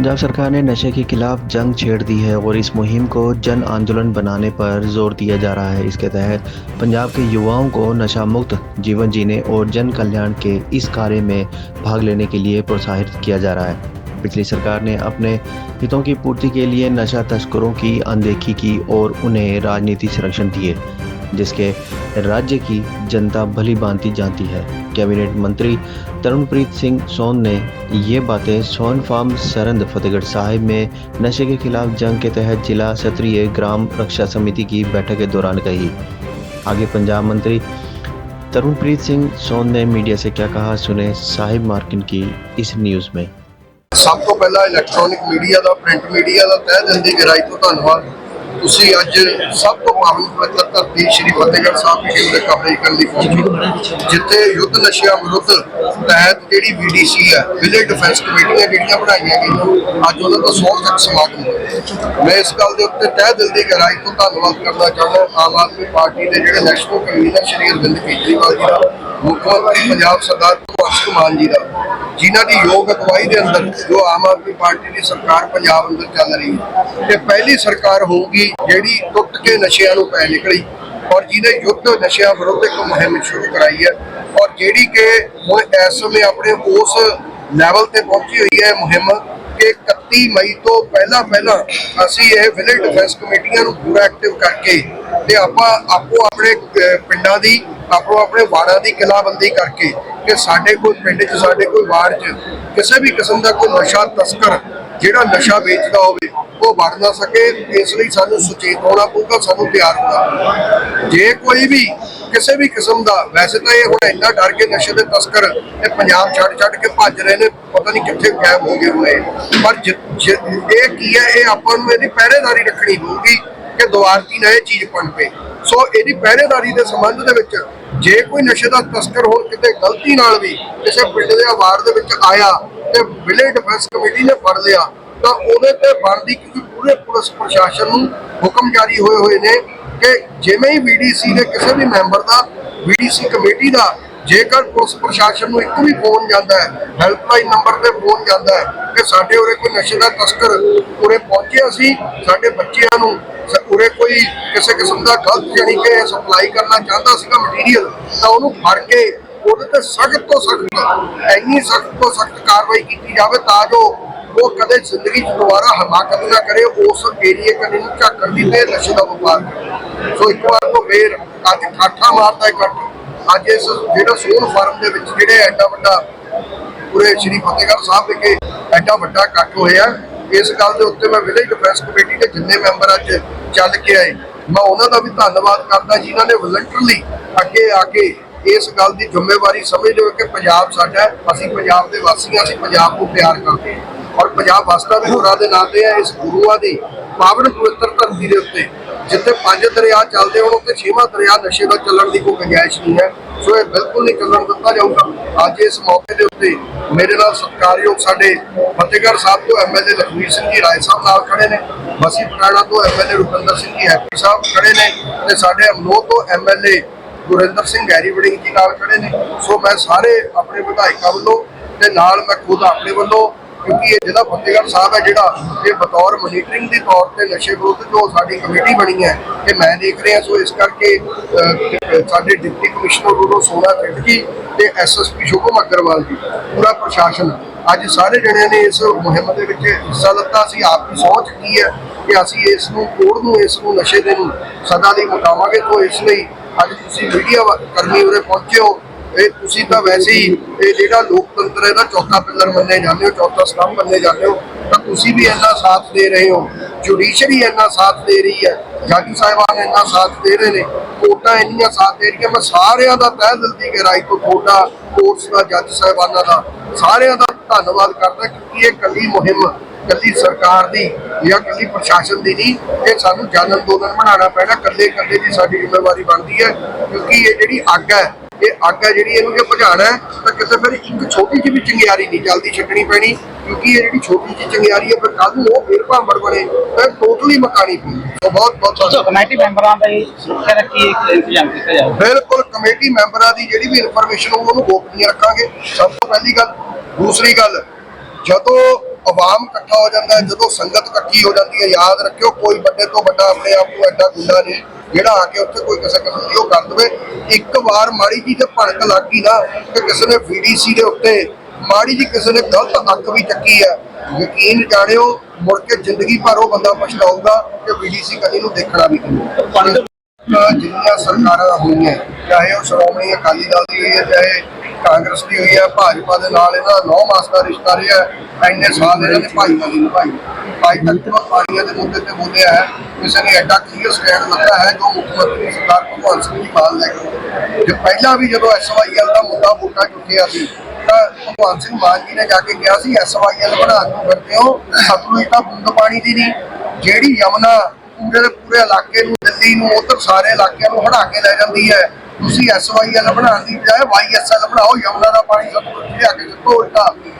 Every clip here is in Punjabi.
पंजाब सरकार ने नशे के खिलाफ जंग छेड़ दी है और इस मुहिम को जन आंदोलन बनाने पर ज़ोर दिया जा रहा है। इसके तहत पंजाब के युवाओं को नशा मुक्त जीवन जीने और जन कल्याण के इस कार्य में भाग लेने के लिए प्रोत्साहित किया जा रहा है। पिछली सरकार ने अपने हितों की पूर्ति के लिए नशा तस्करों की अनदेखी की और उन्हें राजनीति संरक्षण दिए। जिसके राज्य की जनता भली भांति जानती है कैबिनेट मंत्री तरुणप्रीत सिंह सोन ने ये बातें सोन फार्म सरंद फतेहगढ़ साहिब में नशे के खिलाफ जंग के तहत जिला क्षेत्रीय ग्राम रक्षा समिति की बैठक के दौरान कही आगे पंजाब मंत्री तरुणप्रीत सिंह सोन ने मीडिया से क्या कहा सुने साहिब मार्किन की इस न्यूज़ में ਸਭ ਤੋਂ ਪਹਿਲਾਂ ਇਲੈਕਟ੍ਰੋਨਿਕ ਮੀਡੀਆ ਦਾ ਪ੍ਰਿੰਟ ਮੀਡੀਆ ਦਾ ਤਹਿ ਦਿਲ ਦੀ ਗਹਿਰਾਈ ਤੋਂ ਧੰਨਵਾਦ ਤੁਸੀਂ ਅੱਜ ਸਭ ਤੋਂ ਪਾਵਨ ਪਵਿੱਤਰ ਧਰਤੀ ਸ਼੍ਰੀ ਫਤਿਹਗੜ੍ਹ ਸਾਹਿਬ ਵਿਖੇ ਦੇ ਕਵਰੇਜ ਕਰਨ ਲਈ ਪਹੁੰਚੇ ਜਿੱਥੇ ਯੁੱਧ ਨਸ਼ਿਆਂ ਵਿਰੁੱਧ ਤਹਿਤ ਜਿਹੜੀ ਵੀਡੀਸੀ ਹੈ ਵਿਲੇਜ ਡਿਫੈਂਸ ਕਮੇਟੀਆਂ ਜਿਹੜੀਆਂ ਬਣਾਈਆਂ ਗਈਆਂ, ਅੱਜ ਉਹਨਾਂ ਦਾ ਸੌ ਤੱਕ ਸਮਾਗਮ ਹੋਇਆ। ਮੈਂ ਇਸ ਗੱਲ ਦੇ ਉੱਤੇ ਤਹਿ ਦਿਲ ਦੀ ਗਹਿਰਾਈ ਤੋਂ ਧੰਨਵਾਦ ਕਰਨਾ ਚਾਹੁੰਦਾ ਆਮ ਆਦਮੀ ਪਾਰਟੀ ਦੇ ਜਿਹੜੇ ਨੈਸ਼ਨਲ ਕਨਵੀਨਰ ਸ਼੍ਰੀ ਅਰਵਿੰਦ ਕੇਜਰੀਵਾਲ ਜੀ ਦਾ, ਮੁੱਖ ਮੰਤਰੀ ਪੰਜਾਬ ਸਰਦਾਰ ਭਗਵੰਤ ਮਾਨ ਜੀ ਦਾ। ਜਿਨ੍ਹਾਂ ਦੀ ਯੋਗ ਅਗਵਾਈ ਦੇ ਅੰਦਰ ਜੋ ਆਮ ਆਦਮੀ ਪਾਰਟੀ ਦੀ ਸਰਕਾਰ ਪੰਜਾਬ ਅੰਦਰ ਚੱਲ ਰਹੀ ਹੈ। ਇਹ ਪਹਿਲੀ ਸਰਕਾਰ ਹੋਊਗੀ ਜਿਹੜੀ ਟੁੱਟ ਕੇ ਨਸ਼ਿਆਂ ਨੂੰ ਪੈ ਨਿਕਲੀ ਔਰ ਜਿਹਨੇ ਯੁੱਧ ਨਸ਼ਿਆਂ ਵਿਰੁੱਧ ਇੱਕ ਮੁਹਿੰਮ ਸ਼ੁਰੂ ਕਰਾਈ ਹੈ ਔਰ ਜਿਹੜੀ ਕਿ ਹੁਣ ਇਸ ਸਮੇਂ ਆਪਣੇ ਉਸ ਲੈਵਲ ਤੇ ਪਹੁੰਚੀ ਹੋਈ ਹੈ ਮੁਹਿੰਮ ਕਿ 31 ਮਈ ਤੋਂ ਪਹਿਲਾਂ ਪਹਿਲਾਂ ਅਸੀਂ ਇਹ ਵਿਲੇਜ ਡਿਫੈਂਸ ਕਮੇਟੀਆਂ ਨੂੰ ਪੂਰਾ ਐਕਟਿਵ ਕਰਕੇ ਤੇ ਆਪਾਂ ਆਪੋ ਆਪਣੇ ਪਿੰਡਾਂ ਦੀ ਆਪੋ ਆਪਣੇ ਵਾਰਾਂ ਦੀ ਕਿਲਾਬੰਦੀ ਕਰਕੇ ਕਿ ਸਾਡੇ ਕੋਈ ਪਿੰਡ 'ਚ, ਸਾਡੇ ਕੋਈ ਵਾਰਡ 'ਚ ਕਿਸੇ ਵੀ ਕਿਸਮ ਦਾ ਕੋਈ ਨਸ਼ਾ, ਤਸਕਰ ਜਿਹੜਾ ਨਸ਼ਾ ਵੇਚਦਾ ਹੋਵੇ, ਉਹ ਵੜ ਨਾ ਸਕੇ। ਇਸ ਲਈ ਸਾਨੂੰ ਸੁਚੇਤ ਹੋਣਾ ਪਊਗਾ, ਸਾਨੂੰ ਤਿਆਰ ਹੋਣਾ ਜੇ ਕੋਈ ਵੀ ਕਿਸੇ ਵੀ ਕਿਸਮ ਦਾ, ਵੈਸੇ ਤਾਂ ਇਹ ਹੁਣ ਇੰਨਾ ਡਰ ਕੇ ਨਸ਼ੇ ਦੇ ਤਸਕਰ ਇਹ ਪੰਜਾਬ ਛੱਡ ਛੱਡ ਕੇ ਭੱਜ ਰਹੇ ਨੇ, ਪਤਾ ਨਹੀਂ ਕਿੱਥੇ ਗਾਇਬ ਹੋ ਗਏ ਹੋਏ ਪਰ ਇਹ ਕੀ ਹੈ, ਇਹ ਆਪਾਂ ਨੂੰ ਇਹਦੀ ਪਹਿਰੇਦਾਰੀ ਰੱਖਣੀ ਹੋਊਗੀ ਕਿ ਦੁਆਰਤੀ ਨਾ ਇਹ ਚੀਜ਼ ਪਏ। ਸੋ ਇਹਦੀ ਪਹਿਰੇਦਾਰੀ ਦੇ ਸੰਬੰਧ ਦੇ ਵਿੱਚ ਜੇ ਕੋਈ ਨਸ਼ੇ ਦਾ ਤਸਕਰ ਹੋਰ ਕਿਤੇ ਗਲਤੀ ਨਾਲ ਵੀ ਕਿਸੇ ਪਿੰਡ ਦੇ ਆਵਾਰ ਦੇ ਵਿੱਚ ਆਇਆ ਤੇ ਵਿਲੇਜ ਡਿਫੈਂਸ ਕਮੇਟੀ ਨੇ ਫੜ ਲਿਆ, ਤਾਂ ਉਹਦੇ ਤੇ ਬਣਦੀ ਕਿਉਂਕਿ ਪੂਰੇ ਪੁਲਿਸ ਪ੍ਰਸ਼ਾਸਨ ਨੂੰ ਹੁਕਮ ਜਾਰੀ ਹੋਏ ਹੋਏ ਨੇ ਕਿ ਜਿਵੇਂ ਹੀ ਵੀਡੀਸੀ ਦੇ ਕਿਸੇ ਵੀ ਮੈਂਬਰ ਦਾ ਵੀਡੀਸੀ ਕਮੇਟੀ ਦਾ ਜੇਕਰ ਪੁਲਿਸ ਪ੍ਰਸ਼ਾਸਨ ਨੂੰ ਇੱਕ ਵੀ ਫੋਨ ਜਾਂਦਾ ਹੈ ਹੈਲਪਲਾਈਨ ਨੰਬਰ ਤੇ ਫੋਨ ਜਾਂਦਾ ਹੈ ਕਿ ਸਾਡੇ ਉਰੇ ਕੋਈ ਨਸ਼ੇ ਦਾ ਤਸਕਰ ਉਰੇ ਪਹੁੰਚਿਆ ਸੀ, ਸਾਡੇ ਬੱਚਿਆਂ ਨੂੰ ਉਰੇ ਕੋਈ ਕਿਸੇ ਕਿਸਮ ਦਾ ਗਲਤ ਜਾਣੀ ਕਿ ਸਪਲਾਈ ਕਰਨਾ ਚਾਹੁੰਦਾ ਸੀਗਾ ਮਟੀਰੀਅਲ ਤਾਂ ਉਹਨੂੰ ਫੜ ਕੇ ਉਹਦੇ ਤੇ ਸਖਤ ਤੋਂ ਸਖਤ, ਇੰਨੀ ਸਖਤ ਤੋਂ ਸਖਤ ਕਾਰਵਾਈ ਕੀਤੀ ਜਾਵੇ ਤਾਂ ਜੋ ਉਹ ਕਦੇ ਜ਼ਿੰਦਗੀ 'ਚ ਦੁਬਾਰਾ ਹਮਾਕਤ ਨਾ ਕਰੇ, ਉਸ ਏਰੀਏ ਕਦੇ ਨੂੰ ਝਾਕਣ ਦੀ ਤੇ ਨਸ਼ੇ ਦਾ ਵਪਾਰ ਸੋ ਇੱਕ ਵਾਰ ਤੋਂ ਫੇਰ ਅੱਜ ਠਾਠਾ ਮਾਰਦਾ ਇਕੱਠ ਅੱਜ ਇਸ ਜਿਹੜਾ ਸੋਨ ਫਾਰਮ ਦੇ ਵਿੱਚ ਜਿਹੜੇ ਐਡਾ ਵੱਡਾ ਪੂਰੇ ਸ਼੍ਰੀ ਫਤਿਹਗੜ੍ਹ ਸਾਹਿਬ ਵਿਖੇ ਐਡਾ ਵੱਡਾ ਇਕੱਠ ਹੋਇਆ, ਇਸ ਗੱਲ ਦੇ ਉੱਤੇ ਮੈਂ ਵਿਲੇਜ ਡਿਫੈਂਸ ਕਮੇਟੀ ਦੇ ਜਿੰਨੇ ਮੈਂਬਰ ਅੱਜ ਚੱਲ ਕੇ ਆਏ। ਮੈਂ ਉਹਨਾਂ ਦਾ ਵੀ ਧੰਨਵਾਦ ਕਰਦਾ, ਜਿਨ੍ਹਾਂ ਨੇ ਵਲੰਟਰਲੀ ਅੱਗੇ ਆ ਕੇ ਇਸ ਗੱਲ ਦੀ ਜ਼ਿੰਮੇਵਾਰੀ ਸਮਝਦੇ ਹੋਏ ਕਿ ਪੰਜਾਬ ਸਾਡਾ ਅਸੀਂ ਪੰਜਾਬ ਦੇ ਵਾਸੀ ਹਾਂ, ਅਸੀਂ ਪੰਜਾਬ ਨੂੰ ਪਿਆਰ ਕਰਦੇ ਹਾਂ। ਔਰ ਪੰਜਾਬ ਵਾਸਤਾ ਵੀ ਹੋਰਾਂ ਦੇ ਨਾਂ 'ਤੇ ਹੈ, ਇਸ ਗੁਰੂਆਂ ਦੀ ਪਾਵਨ ਪਵਿੱਤਰ ਧਰਤੀ ਦੇ ਉੱਤੇ, ਜਿੱਥੇ ਪੰਜ ਦਰਿਆ ਚੱਲਦੇ ਹੋਣ, ਉੱਥੇ ਛੇਵਾਂ ਦਰਿਆ ਨਸ਼ੇ ਦਾ ਚੱਲਣ ਦੀ ਕੋਈ ਗੁੰਜਾਇਸ਼ ਨਹੀਂ ਹੈ। ਸੋ ਇਹ ਬਿਲਕੁਲ ਨਹੀਂ ਚੱਲਣ ਦਿੱਤਾ ਜਾਊਗਾ। ਅੱਜ ਇਸ ਮੌਕੇ ਦੇ ਉੱਤੇ ਮੇਰੇ ਨਾਲ ਸਤਿਕਾਰਯੋਗ ਸਾਡੇ ਫਤਿਹਗੜ੍ਹ ਸਾਹਿਬ ਤੋਂ ਐਮਐਲਏ ਲਖਵੀਰ ਸਿੰਘ ਜੀ ਰਾਏ ਸਾਹਿਬ ਨਾਲ ਖੜੇ ਨੇ ਬਸੀ ਪਟਾਣਾ ਤੋਂ ਐਮਐਲਏ ਰੁਪਿੰਦਰ ਸਿੰਘ ਜੀ ਹੈਪੀ ਸਾਹਿਬ ਖੜੇ ਨੇ ਤੇ ਸਾਡੇ ਅਮਨੋ ਤੋਂ ਐਮਐਲਏ ਗੁਰਿੰਦਰ ਸਿੰਘ ਗੈਰੀ ਵੜਿੰਗ ਜੀ ਨਾਲ ਖੜੇ ਨੇ। ਸੋ ਮੈਂ ਸਾਰੇ ਆਪਣੇ ਵਿਧਾਇਕਾਂ ਵੱਲੋਂ ਤੇ ਨਾਲ ਮੈਂ ਖੁਦ ਆਪਣੇ ਵੱਲੋਂ ਕਿਉਂਕਿ ਇਹ ਜ਼ਿਲ੍ਹਾ ਫਤਿਹਗੜ੍ਹ ਸਾਹਿਬ ਹੈ, ਜਿਹੜਾ ਇਹ ਬਤੌਰ ਮੋਨੀਟਰਿੰਗ ਦੇ ਤੌਰ ਤੇ ਨਸ਼ੇ ਵਿਰੁੱਧ ਜੋ ਸਾਡੀ ਕਮੇਟੀ ਬਣੀ ਹੈ, ਇਹ ਮੈਂ ਦੇਖ ਰਿਹਾ। ਸੋ ਇਸ ਕਰਕੇ ਸਾਡੇ ਡਿਪਟੀ ਕਮਿਸ਼ਨਰ ਵੱਲੋਂ ਸੋਨਾ ਚਿੱਟਕੀ ਤੇ ਐਸਐਸਪੀ ਸ਼ੁਭਮ ਅਗਰਵਾਲ ਜੀ, ਪੂਰਾ ਪ੍ਰਸ਼ਾਸਨ, ਅੱਜ ਸਾਰੇ ਜਣਿਆਂ ਨੇ ਇਸ ਮੁਹਿੰਮ ਦੇ ਵਿੱਚ ਹਿੱਸਾ ਲਿੱਤਾ। ਸੀ ਆਪ ਦੀ ਸਹੁੰ ਕੀ ਹੈ ਕਿ ਅਸੀਂ ਇਸ ਨੂੰ, ਕੋੜ ਨੂੰ, ਇਸ ਨੂੰ ਨਸ਼ੇ ਦੇ ਨੂੰ ਸਦਾ ਲਈ ਮੁਕਾਵਾਂਗੇ ਤੋਂ ਇਸ ਲਈ ਅੱਜ ਤੁਸੀਂ ਮੀਡੀਆ ਕਰਮੀ ਉਰੇ ਪਹੁੰਚੇ ਹੋ। ਇਹ ਤੁਸੀਂ ਤਾਂ ਵੈਸੇ ਹੀ ਇਹ ਜਿਹੜਾ ਲੋਕਤੰਤਰ ਹੈ ਦਾ ਚੌਥਾ ਪਿੱਲਰ ਮੰਨੇ ਜਾਂਦੇ ਹੋ, ਚੌਥਾ ਸਤੰਭ ਮੰਨੇ ਜਾਂਦੇ ਹੋ। ਤਾਂ ਤੁਸੀਂ ਵੀ ਇੰਨਾ ਸਾਥ ਦੇ ਰਹੇ ਹੋ ਜੁਡੀਸ਼ਰੀ ਇੰਨਾ ਸਾਥ ਦੇ ਰਹੀ ਹੈ, ਜੱਜ ਸਾਹਿਬਾਨ ਇੰਨਾ ਸਾਥ ਦੇ ਰਹੇ ਨੇ, ਕੋਰਟਾਂ ਇੰਨੀਆਂ ਸਾਥ ਦੇ ਰਹੀਆਂ। ਮੈਂ ਸਾਰਿਆਂ ਦਾ ਤਹਿ ਦਿਲ ਦੀ ਗਹਿਰਾਈ ਤੋਂ ਤੁਹਾਡਾ ਕੋਰਟਸ ਦਾ, ਜੱਜ ਸਾਹਿਬਾਨਾਂ ਦਾ ਸਾਰਿਆਂ ਦਾ ਧੰਨਵਾਦ ਕਰਦਾ ਕਿਉਂਕਿ ਇਹ ਕੱਲੀ ਮੁਹਿੰਮ ਕੱਲੀ ਸਰਕਾਰ ਦੀ ਜਾਂ ਕੱਲੀ ਪ੍ਰਸ਼ਾਸਨ ਦੀ ਨਹੀਂ, ਇਹ ਸਾਨੂੰ ਜਨ ਅੰਦੋਲਨ ਬਣਾਉਣਾ ਪੈਣਾ। ਕੱਲੇ ਕੱਲੇ ਦੀ ਸਾਡੀ ਜ਼ਿੰਮੇਵਾਰੀ ਬਣਦੀ ਹੈ ਕਿਉਂਕਿ ਇਹ ਜਿਹੜੀ ਅੱਗ ਹੈ ਇਹ ਅੱਗ ਹੈ ਜਿਹੜੀ ਇਹਨੂੰ ਜੇ ਹੈ ਤਾਂ ਕਿਸੇ ਫਿਰ ਇੱਕ ਛੋਟੀ ਜਿਹੀ ਵੀ ਚੰਗਿਆਰੀ ਨਹੀਂ ਜਲਦੀ ਛੱਡਣੀ ਪੈਣੀ ਕਿਉਂਕਿ ਇਹ ਜਿਹੜੀ ਛੋਟੀ ਜਿਹੀ ਚੰਗਿਆਰੀ ਹੈ ਫਿਰ ਕੱਲ ਨੂੰ ਉਹ ਫੇਰ ਭਾਂਬੜ ਬਣੇ ਫਿਰ ਟੋਟਲੀ ਮਕਾਨੀ ਪਈ ਸੋ ਬਹੁਤ ਬਹੁਤ ਕਮੇਟੀ ਮੈਂਬਰਾਂ ਦਾ ਇਹ ਸੁਰੱਖਿਆ ਰੱਖੀ ਇੱਕ ਇੰਤਜ਼ਾਮ ਕੀਤਾ ਜਾਊਗਾ ਬਿਲਕੁਲ ਕਮੇਟੀ ਮੈਂਬਰਾਂ ਦੀ ਜਿਹੜੀ ਵੀ ਇਨਫੋਰਮੇਸ਼ਨ ਉਹਨੂੰ ਗੋਪਨੀय ਰੱਖਾਂਗੇ। ਸਭ ਤੋਂ ਪਹਿਲੀ ਗੱਲ। ਦੂਸਰੀ ਗੱਲ ਜਦੋਂ ਆਵਾਮ ਇਕੱਠਾ ਹੋ ਜਾਂਦਾ ਹੈ ਜਦੋਂ ਸੰਗਤ ਇਕੱਠੀ ਹੋ ਜਾਂਦੀ ਹੈ ਯਾਦ ਰੱਖਿਓ ਕੋਈ ਵੱਡੇ ਤੋਂ ਵੱਡਾ ਆਪਣੇ ਆਪ ਨੂੰ ਐਡਾ ਗੁੰਡਾ ਨਹੀਂ। ਜਿਹੜਾ ਆ ਕੇ ਉੱਥੇ ਕੋਈ ਕਿਸੇ ਕਿਸਮ ਦੀ ਉਹ ਕਰ ਦਵੇ। ਇੱਕ ਵਾਰ ਮਾੜੀ ਜੀ ਤੇ ਭਣਕ ਲੱਗ ਨਾ ਕਿ ਕਿਸੇ ਨੇ ਵੀਡੀਸੀ ਦੇ ਉੱਤੇ ਮਾੜੀ ਜੀ ਕਿਸੇ ਨੇ ਗਲਤ ਅੱਖ ਵੀ ਚੱਕੀ ਹੈ ਯਕੀਨ ਜਾਣਿਓ ਮੁੜ ਕੇ ਜ਼ਿੰਦਗੀ ਭਰ ਉਹ ਬੰਦਾ ਪਛਤਾਊਗਾ ਕਿ ਵੀਡੀਸੀ ਕਦੀ ਨੂੰ ਦੇਖਣਾ ਵੀ ਨਹੀਂ। ਜਿੰਨੀਆਂ ਸਰਕਾਰਾਂ ਹੋਈਆਂ ਚਾਹੇ ਉਹ ਸ਼੍ਰੋਮਣੀ ਅਕਾਲੀ ਦਲ ਦੀ ਹੋਈ ਹੈ ਚਾਹੇ ਕਾਂਗਰਸ ਦੀ ਹੋਈ ਹੈ, ਭਾਜਪਾ ਦੇ ਨਾਲ ਇਹਨਾਂ ਦਾ 9 ਮਾਸ ਦਾ ਰਿਸ਼ਤਾ ਰਿਹਾ ਹੈ। ਇੰਨੇ ਸਾਲ ਇਹਨਾਂ ਨੇ ਭਾਈਵਾਲੀ ਨਿਭਾਈ। ਅੱਜ ਤੱਕ ਪਾਣੀਆਂ ਦੇ ਮੁੱਦੇ ਤੇ ਬੋਲਿਆ ਹੈ। ਕਿਸੇ ਨੇ ਐਡਾ ਕਲੀਅਰ ਸਟੈਂਡ ਲੱਗਾ ਹੈ ਜੋ ਮੁੱਖ ਮੰਤਰੀ ਸਰਦਾਰ ਭਗਵੰਤ ਸਿੰਘ ਜੀ ਮਾਨ ਲੈ ਕੇ ਜੇ ਪਹਿਲਾਂ ਵੀ ਜਦੋਂ ਐਸਵਾਈਐਲ ਦਾ ਮੁੱਦਾ ਵੋਟਾਂ ਚੁੱਕਿਆ ਸੀ, ਤਾਂ ਭਗਵੰਤ ਸਿੰਘ ਮਾਨ ਜੀ ਨੇ ਜਾ ਕੇ ਕਿਹਾ ਸੀ ਐਸਵਾਈਐਲ ਬਣਾਉਣ ਨੂੰ ਫਿਰਦੇ ਹੋ ਸਤਲੁਜ ਤਾਂ ਬੂੰਦ ਪਾਣੀ ਦੀ ਨਹੀਂ। ਜਿਹੜੀ ਯਮਨਾ ਪੂਰੇ ਦੇ ਪੂਰੇ ਇਲਾਕੇ ਨੂੰ, ਦਿੱਲੀ ਨੂੰ, ਉਧਰ ਸਾਰੇ ਇਲਾਕਿਆਂ ਨੂੰ ਹੜਾ ਕੇ ਲੈ ਜਾਂਦੀ ਹੈ। ਤੁਸੀਂ ਐਸਵਾਈਐਲ ਬਣਾਉਣ ਦੀ ਬਜਾਏ ਵਾਈਐਸਐਲ ਬਣਾਓ, ਯਮਨਾ ਦਾ ਪਾਣੀ ਸਭ ਤੋਂ ਲਿਆ ਕੇ ਦਿੱਤੋ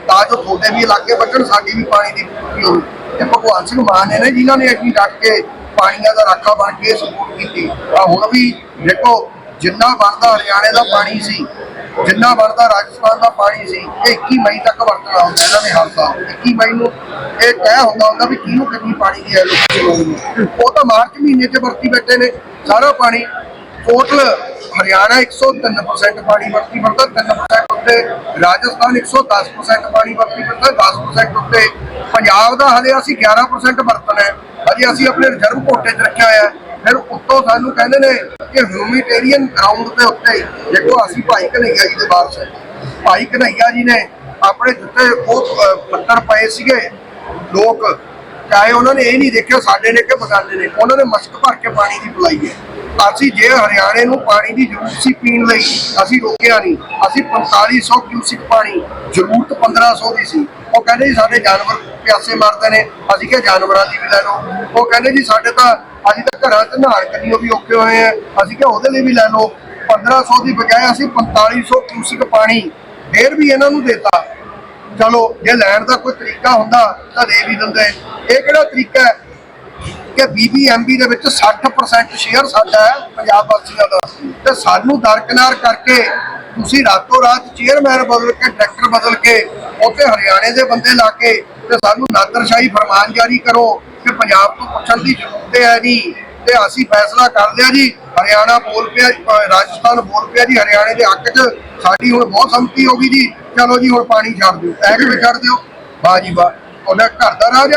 ਤਾਂ ਜੋ ਤੁਹਾਡੇ ਵੀ ਇਲਾਕੇ ਬਚਣ, ਸਾਡੀ ਵੀ ਪਾਣੀ ਦੀ ਪੂਰਤੀ ਹੋਵੇ। ਤੇ ਭਗਵਾਨ ਸਿੰਘ ਮਾਨ ਨੇ ਨੇ ਜਿਨ੍ਹਾਂ ਨੇ ਇੰਨੀ ਡਟ ਕੇ ਪਾਣੀਆਂ ਦਾ ਰਾਖਾ ਬਣ ਕੇ ਸਪੋਰਟ ਕੀਤੀ ਆ ਹੁਣ ਵੀ ਦੇਖੋ, ਜਿੰਨਾ ਬਣਦਾ ਹਰਿਆਣੇ ਦਾ ਪਾਣੀ ਸੀ, ਜਿੰਨਾ ਬਣਦਾ ਰਾਜਸਥਾਨ ਦਾ ਪਾਣੀ ਸੀ, ਇਹ 21 ਮਈ ਤੱਕ ਵਰਤਣਾ ਹੁੰਦਾ ਇਹਨਾਂ ਨੇ ਹਰ ਸਾਲ। 21 ਮਈ ਨੂੰ ਇਹ ਤੈਅ ਹੁੰਦਾ ਹੁੰਦਾ ਵੀ ਕਿਹਨੂੰ ਕਿੰਨੀ ਪਾਣੀ ਦੀ ਹੈ। ਉਹ ਤਾਂ ਮਾਰਚ ਮਹੀਨੇ 'ਚ ਵਰਤੀ ਬੈਠੇ ਨੇ, ਸਾਰਾ ਪਾਣੀ ਟੋਟਲ ਹਰਿਆਣਾ 103% ਪਾਣੀ ਵਰਤੀ ਵਰਤਾ 3% ਉੱਤੇ ਰਾਜਸਥਾਨ 110% ਪਾਣੀ ਵਰਤੀ ਵਰਤਾ 10% ਉੱਤੇ ਪੰਜਾਬ ਦਾ ਹਲੇ ਅਸੀਂ 11% ਵਰਤਣਾ ਹੈ। ਹਜੇ ਅਸੀਂ ਆਪਣੇ ਰਿਜ਼ਰਵ ਕੋਟੇ 'ਚ ਰੱਖਿਆ ਹੋਇਆ ਫਿਰ ਉੱਤੋਂ ਸਾਨੂੰ ਕਹਿੰਦੇ ਨੇ ਕਿ ਹਿਊਮਿਟੇਰੀਅਨ ਗਰਾਊਂਡ ਦੇ ਉੱਤੇ ਦੇਖੋ, ਅਸੀਂ ਭਾਈ ਕਨਈਆ ਜੀ ਦੇ ਵਾਰਸ ਭਾਈ ਕਨਈਆ ਜੀ ਨੇ ਆਪਣੇ ਜੁੱਤੇ ਉਹ ਪੱਤਰ ਪਏ ਸੀਗੇ, ਲੋਕ, ਚਾਹੇ ਉਹਨਾਂ ਨੇ ਇਹ ਨਹੀਂ ਦੇਖਿਆ ਸਾਡੇ ਨੇ ਕਿ ਬਗਾਨੇ ਨੇ, ਉਹਨਾਂ ਨੇ ਮਸ਼ਕ ਭਰ ਕੇ ਪਾਣੀ ਦੀ ਪਲਾਈ ਹੈ। ਅਸੀਂ ਜੇ ਹਰਿਆਣੇ ਨੂੰ ਪਾਣੀ ਦੀ ਜ਼ਰੂਰਤ ਸੀ ਪੀਣ ਲਈ, ਅਸੀਂ ਰੋਕਿਆ ਨਹੀਂ। ਅਸੀਂ 4500 ਕਿਊਸਿਕ ਪਾਣੀ, ਜ਼ਰੂਰਤ 1500 ਦੀ ਸੀ। ਉਹ ਕਹਿੰਦੇ ਜੀ ਸਾਡੇ ਜਾਨਵਰ ਪਿਆਸੇ ਮਰਦੇ ਨੇ, ਅਸੀਂ ਕਿਹਾ ਜਾਨਵਰਾਂ ਦੀ ਵੀ ਲੈ ਲਓ। ਉਹ ਕਹਿੰਦੇ ਜੀ ਸਾਡੇ ਤਾਂ ਅਸੀਂ ਤਾਂ ਘਰਾਂ 'ਚ ਨਹਾਣ ਕੰਨੀਓ ਵੀ ਔਖੇ ਹੋਏ ਆ। ਅਸੀਂ ਕਿਹਾ ਉਹਦੇ ਲਈ ਵੀ ਲੈ ਲਓ। 1500 ਦੀ ਬਜਾਏ ਅਸੀਂ 4500 ਕਿਊਸਿਕ ਪਾਣੀ ਫੇਰ ਵੀ ਇਹਨਾਂ ਨੂੰ ਦੇਤਾ। ਚਲੋ, ਜੇ ਲੈਣ ਦਾ ਕੋਈ ਤਰੀਕਾ ਹੁੰਦਾ ਤਾਂ ਦੇ ਵੀ ਦਿੰਦੇ। ਇਹ ਕਿਹੜਾ ਤਰੀਕਾ ਹੈ? ਕਿ ਬੀਬੀਐਮਬੀ ਦੇ ਵਿੱਚ 60% ਸ਼ੇਅਰ ਸਾਡਾ ਹੈ ਪੰਜਾਬ ਵਾਸੀਆਂ ਦਾ। ਤੇ ਸਾਨੂੰ ਦਰਕਨਾਰ ਕਰਕੇ ਤੁਸੀਂ ਰਾਤੋਂ ਰਾਤ ਚੇਅਰਮੈਨ ਬਦਲ ਕੇ ਡਾਇਰੈਕਟਰ ਬਦਲ ਕੇ, ਉੱਥੇ ਹਰਿਆਣੇ ਦੇ ਬੰਦੇ ਲਾ ਕੇ ਤੇ ਸਾਨੂੰ ਨਾਦਰਸ਼ਾਹੀ ਫਰਮਾਨ ਜਾਰੀ ਕਰੋ ਕਿ ਪੰਜਾਬ ਤੋਂ ਪੁੱਛਣ ਦੀ ਜ਼ਰੂਰਤ ਹੈ ਨਹੀਂ। ਤੇ ਅਸੀਂ ਫੈਸਲਾ ਕਰ ਲਿਆ ਜੀ। ਹਰਿਆਣਾ ਬੋਲ ਪਿਆ ਰਾਜਸਥਾਨ ਬੋਲ ਪਿਆ ਜੀ। ਹਰਿਆਣੇ ਦੇ ਹੱਕ 'ਚ ਸਾਡੀ ਹੁਣ ਬਹੁਤ ਸੰਮਤੀ ਹੋ ਗਈ ਜੀ। ਚਲੋ ਜੀ, ਹੁਣ ਪਾਣੀ ਛੱਡ ਦਿਓ। ਐ ਕਿਵੇਂ ਛੱਡ ਦਿਓ। ਵਾਹ ਜੀ ਵਾਹ। ਉਹਦਾ ਘਰ ਦਾ ਰਾਜ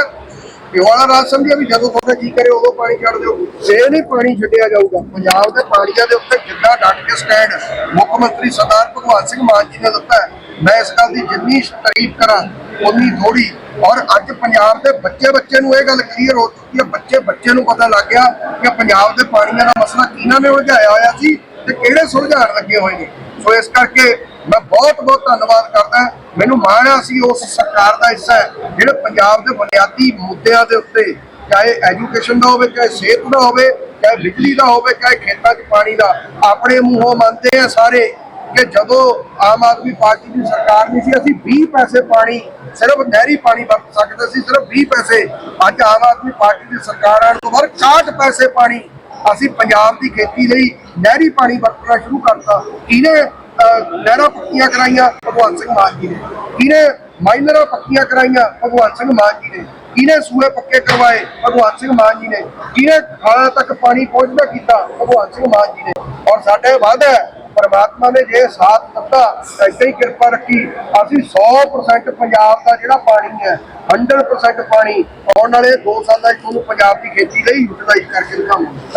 ਆ ਰਾਜ ਸਮਝਿਆ ਵੀ ਜਦੋਂ ਤੁਹਾਡਾ ਜੀ ਕਰੇ ਉਦੋਂ ਪਾਣੀ ਛੱਡ ਦਿਓ। ਇਹ ਨਹੀਂ ਪਾਣੀ ਛੱਡਿਆ ਜਾਊਗਾ, ਪੰਜਾਬ ਦੇ ਪਾਣੀਆਂ ਦੇ ਉੱਤੇ ਜਿੱਦਾਂ ਡਟ ਕੇ ਸਟੈਂਡ ਮੁੱਖ ਮੰਤਰੀ ਸਰਦਾਰ ਭਗਵੰਤ ਸਿੰਘ ਮਾਨ ਜੀ ਨੇ ਦਿੱਤਾ ਮੈਂ ਇਸ ਗੱਲ ਦੀ ਜਿੰਨੀ ਤਾਰੀਫ ਕਰਾਂ, ਉਨੀ ਥੋੜੀ ਔਰ ਅੱਜ ਪੰਜਾਬ ਦੇ ਬੱਚੇ ਬੱਚੇ ਨੂੰ ਇਹ ਗੱਲ ਕਲੀਅਰ ਹੋ ਚੁੱਕੀ ਹੈ, ਬੱਚੇ ਬੱਚੇ ਨੂੰ ਪਤਾ ਲੱਗ ਗਿਆ ਕਿ ਪੰਜਾਬ ਦੇ ਪਾਣੀਆਂ ਦਾ ਮਸਲਾ ਕਿਹਨਾਂ ਨੇ ਉਲਝਾਇਆ ਹੋਇਆ ਸੀ ਤੇ ਕਿਹੜੇ ਸੁਲਝਾਉਣ ਲੱਗੇ ਹੋਏ ਨੇ। ਸੋ ਇਸ ਕਰਕੇ ਮੈਂ ਬਹੁਤ ਬਹੁਤ ਧੰਨਵਾਦ ਕਰਦਾ ਮੈਨੂੰ ਮਾਣ ਹੈ ਅਸੀਂ ਉਸ ਸਰਕਾਰ ਦਾ ਹਿੱਸਾ ਹੈ, ਜਿਹੜੇ ਪੰਜਾਬ ਦੇ ਬੁਨਿਆਦੀ ਮੁੱਦਿਆਂ ਦੇ ਉੱਤੇ ਚਾਹੇ ਐਜੂਕੇਸ਼ਨ ਦਾ ਹੋਵੇ, ਚਾਹੇ ਸਿਹਤ ਦਾ ਹੋਵੇ, ਚਾਹੇ ਬਿਜਲੀ ਦਾ ਹੋਵੇ, ਚਾਹੇ ਖੇਤਾਂ 'ਚ ਪਾਣੀ ਦਾ, ਆਪਣੇ ਮੂੰਹੋਂ ਮੰਨਦੇ ਆ ਸਾਰੇ ਕਿ ਜਦੋਂ ਆਮ ਆਦਮੀ ਪਾਰਟੀ ਦੀ ਸਰਕਾਰ ਨਹੀਂ ਸੀ, ਅਸੀਂ 20 ਪੈਸੇ ਪਾਣੀ, ਸਿਰਫ ਨਹਿਰੀ ਪਾਣੀ ਵਰਤ ਸਕਦੇ ਸੀ, ਸਿਰਫ 20 ਪੈਸੇ। ਅੱਜ ਆਮ ਆਦਮੀ ਪਾਰਟੀ ਦੀ ਸਰਕਾਰ ਆਉਣ ਤੋਂ ਬਾਅਦ 60 ਪੈਸੇ ਪਾਣੀ ਅਸੀਂ ਪੰਜਾਬ ਦੀ ਖੇਤੀ ਲਈ ਨਹਿਰੀ ਪਾਣੀ ਵਰਤਣਾ ਸ਼ੁਰੂ ਕਰਤਾ। ਕਿਹਨੇ ਅਹ, ਪੱਕੀਆਂ ਕਰਾਈਆਂ ਭਗਵੰਤ ਸਿੰਘ ਮਾਨ ਜੀ ਨੇ। ਕਿਹਨੇ ਮਾਈਨਰਾਂ ਪੱਕੀਆਂ ਕਰਾਈਆਂ? ਭਗਵੰਤ ਸਿੰਘ ਮਾਨ ਜੀ ਨੇ। ਕਿਹਨੇ ਸੂਏ ਪੱਕੇ ਕਰਵਾਏ? ਭਗਵੰਤ ਸਿੰਘ ਮਾਨ ਜੀ ਨੇ। ਕਿਹਨੇ ਖਾਣਾ ਤੱਕ ਪਾਣੀ ਪਹੁੰਚਦਾ ਕੀਤਾ? ਭਗਵੰਤ ਸਿੰਘ ਮਾਨ ਜੀ ਨੇ। ਔਰ ਸਾਡੇ ਵਾਅਦਾ ਹੈ ਪਰਮਾਤਮਾ ਨੇ ਜੇ ਸਾਥ ਦਿੱਤਾ ਏਦਾਂ ਕਿਰਪਾ ਰੱਖੀ। ਅਸੀਂ 100% ਪੰਜਾਬ ਦਾ ਜਿਹੜਾ ਪਾਣੀ ਹੈ 100% ਪਾਣੀ ਆਉਣ ਵਾਲੇ 2 ਸਾਲਾਂ 'ਚ ਤੁਹਾਨੂੰ ਪੰਜਾਬ ਦੀ ਖੇਤੀ ਲਈ ਯੂਟਿਲਾਈਜ਼ ਕਰਕੇ ਦਿਖਾਵਾਂਗੇ।